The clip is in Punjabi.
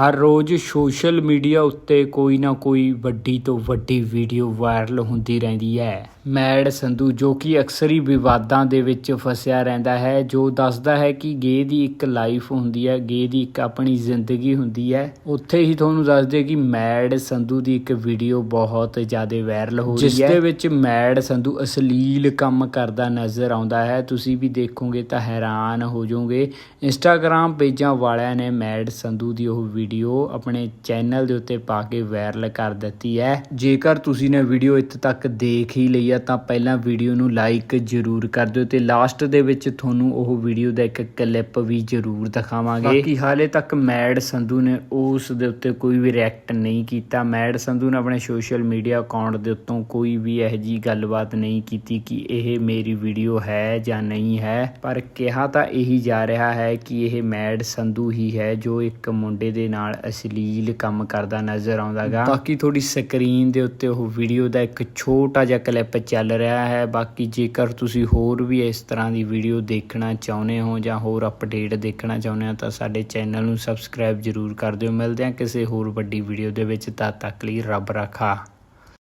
ਹਰ ਰੋਜ਼ ਸੋਸ਼ਲ ਮੀਡੀਆ ਉੱਤੇ ਕੋਈ ਨਾ ਕੋਈ ਵੱਡੀ ਤੋਂ ਵੱਡੀ ਵੀਡੀਓ ਵਾਇਰਲ ਹੁੰਦੀ ਰਹਿੰਦੀ ਹੈ। ਮੈਡ ਸੰਧੂ ਜੋ ਕਿ ਅਕਸਰ ਹੀ ਵਿਵਾਦਾਂ ਦੇ ਵਿੱਚ ਫਸਿਆ ਰਹਿੰਦਾ ਹੈ ਜੋ ਦੱਸਦਾ ਹੈ ਕਿ ਗੇ ਦੀ ਇੱਕ ਲਾਈਫ ਹੁੰਦੀ ਹੈ ਗੇ ਦੀ ਇੱਕ ਆਪਣੀ ਜ਼ਿੰਦਗੀ ਹੁੰਦੀ ਹੈ। ਉੱਥੇ ਹੀ ਤੁਹਾਨੂੰ ਦੱਸ ਦੇ ਕਿ ਮੈਡ ਸੰਧੂ ਦੀ ਇੱਕ ਵੀਡੀਓ ਬਹੁਤ ਜ਼ਿਆਦਾ ਵਾਇਰਲ ਹੋ ਰਹੀ ਹੈ। ਜਿਸ ਦੇ ਵਿੱਚ ਮੈਡ ਸੰਧੂ ਅਸ਼ਲੀਲ ਕੰਮ ਕਰਦਾ ਨਜ਼ਰ ਆਉਂਦਾ ਹੈ। ਤੁਸੀਂ ਵੀ ਦੇਖੋਗੇ ਤਾਂ ਹੈਰਾਨ ਹੋ ਜਾਓਗੇ। ਇੰਸਟਾਗ੍ਰam ਪੇਜਾਂ ਵਾਲਿਆਂ ਨੇ ਮੈਡ ਸੰਧੂ ਦੀ ਉਹ ਵੀਡੀਓ ਆਪਣੇ ਚੈਨਲ ਦੇ ਉੱਤੇ ਪਾ ਕੇ ਵਾਇਰਲ ਕਰ ਦਿੱਤੀ ਹੈ। ਜੇਕਰ ਤੁਸੀਂ ਨੇ ਵੀਡੀਓ ਇੱਥੇ ਤੱਕ ਦੇਖ ਹੀ ਲਈ ਆ ਤਾਂ ਪਹਿਲਾਂ ਵੀਡੀਓ ਨੂੰ ਲਾਈਕ ਜ਼ਰੂਰ ਕਰ ਦਿਓ ਤੇ ਲਾਸਟ ਦੇ ਵਿੱਚ ਤੁਹਾਨੂੰ ਉਹ ਵੀਡੀਓ ਦਾ ਇੱਕ ਕਲਿੱਪ ਵੀ ਜ਼ਰੂਰ ਦਿਖਾਵਾਂਗੇ। ਬਾਕੀ ਹਾਲੇ ਤੱਕ ਮੈਡ ਸੰਧੂ ਨੇ ਉਸ ਦੇ ਉੱਤੇ ਕੋਈ ਵੀ ਰਿਐਕਟ ਨਹੀਂ ਕੀਤਾ। ਮੈਡ ਸੰਧੂ ਨੇ ਆਪਣੇ ਸੋਸ਼ਲ ਮੀਡੀਆ ਅਕਾਊਂਟ ਦੇ ਉੱਤੋਂ ਕੋਈ ਵੀ ਇਹੋ ਜੀ ਗੱਲਬਾਤ ਨਹੀਂ ਕੀਤੀ ਕਿ ਇਹ ਮੇਰੀ ਵੀਡੀਓ ਹੈ ਜਾਂ ਨਹੀਂ ਹੈ। ਪਰ ਕਿਹਾ ਤਾਂ ਇਹੀ ਜਾ ਰਿਹਾ ਹੈ ਕਿ ਇਹ ਮੈਡ ਸੰਧੂ ਹੀ ਹੈ ਜੋ ਇੱਕ ਮੁੰਡੇ ਦੇ ਨਾਲ ਅਸ਼ਲੀਲ ਕੰਮ ਕਰਦਾ ਨਜ਼ਰ ਆਉਂਦਾਗਾ। ਬਾਕੀ ਤੁਹਾਡੀ ਸਕਰੀਨ ਦੇ ਉੱਤੇ ਉਹ ਵੀਡੀਓ ਦਾ ਇੱਕ ਛੋਟਾ ਜਿਹਾ ਕਲਿੱਪ ਚੱਲ ਰਿਹਾ ਹੈ। ਬਾਕੀ ਜੇਕਰ ਤੁਸੀਂ ਹੋਰ ਵੀ ਇਸ ਤਰ੍ਹਾਂ ਦੀ ਵੀਡੀਓ ਦੇਖਣਾ ਚਾਹੁੰਦੇ ਹੋ ਜਾਂ ਹੋਰ ਅਪਡੇਟ ਦੇਖਣਾ ਚਾਹੁੰਦੇ ਹੋ ਤਾਂ ਸਾਡੇ ਚੈਨਲ ਨੂੰ ਸਬਸਕ੍ਰਾਈਬ ਜ਼ਰੂਰ ਕਰ ਦਿਓ। ਮਿਲਦੇ ਹਾਂ ਕਿਸੇ ਹੋਰ ਵੱਡੀ ਵੀਡੀਓ ਦੇ ਵਿੱਚ। ਤਦ ਤੱਕ ਲਈ ਰੱਬ ਰਾਖਾ।